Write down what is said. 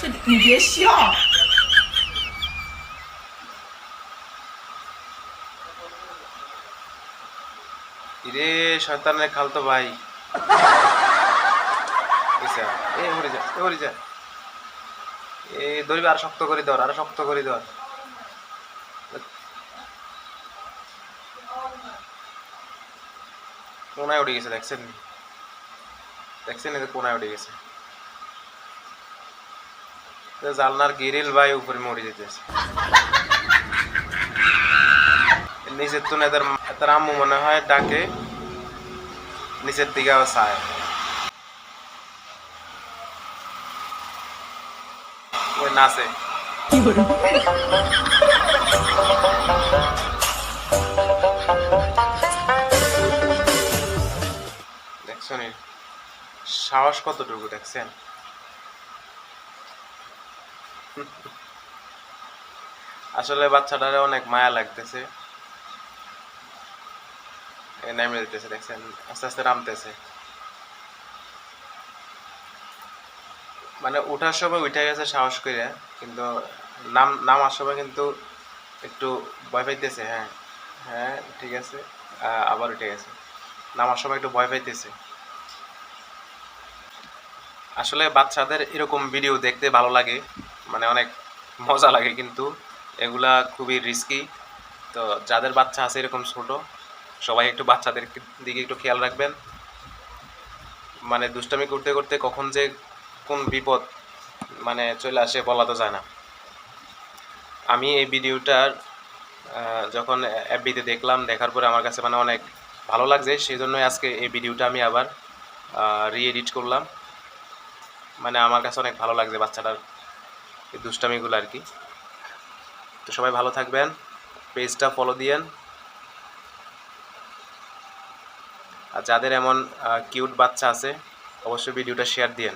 这你别笑， ইরে শয়তানের খালতো ভাই ইসা, এ হরি যা এ হরি যা এ ধরবি আর শক্ত করে ধর আর শক্ত করে ধর কোনায় উঠে গেছে দেখছেন দেখছেন এই যে কোনায় উঠে গেছে তো জালনার গিরিল ভাই উপরে মরে যেতেছে নিচের তো এদের এদের আম্মু মনে হয় ডাকে নিচের দিকে আবার চায় ওই নাচে দেখছেন এর সাহস কতটুকু দেখছেন? আসলে বাচ্চাটারে অনেক মায়া লাগতেছে। নেমে যেতেছে, দেখছেন? আস্তে আস্তে নামতেছে। মানে ওঠার সময় উঠে গেছে সাহস করে, কিন্তু নাম, নামার সময় কিন্তু একটু ভয় পাইতেছে হ্যাঁ। হ্যাঁ ঠিক আছে। আবার উঠে গেছে। নামার সময় একটু ভয় পাইতেছে। আসলে বাচ্চাদের এরকম ভিডিও দেখতে ভালো লাগে। মানে অনেক মজা লাগে কিন্তু। এগুলা খুবই রিস্কি তো যাদের বাচ্চা আছে এরকম ছোট, সবাই একটু বাচ্চাদের দিকে একটু খেয়াল রাখবেন। মানে দুষ্টামি করতে করতে কখন যে কোন বিপদ মানে চলে আসে বলা তো যায় না। আমি এই ভিডিওটার যখন অ্যাপবিতে দেখলাম, দেখার পরে আমার কাছে মানে অনেক ভালো লাগছে। সেই জন্যই আজকে এই ভিডিওটা আমি আবার রিএডিট করলাম। মানে আমার কাছে অনেক ভালো লাগছে বাচ্চাটার এই দুষ্টামিগুলো আর কি। তো সবাই ভালো থাকবেন, পেজটা ফলো দিয়েন। আর যাদের এমন কিউট বাচ্চা আছে, অবশ্যই ভিডিওটা শেয়ার দিয়েন।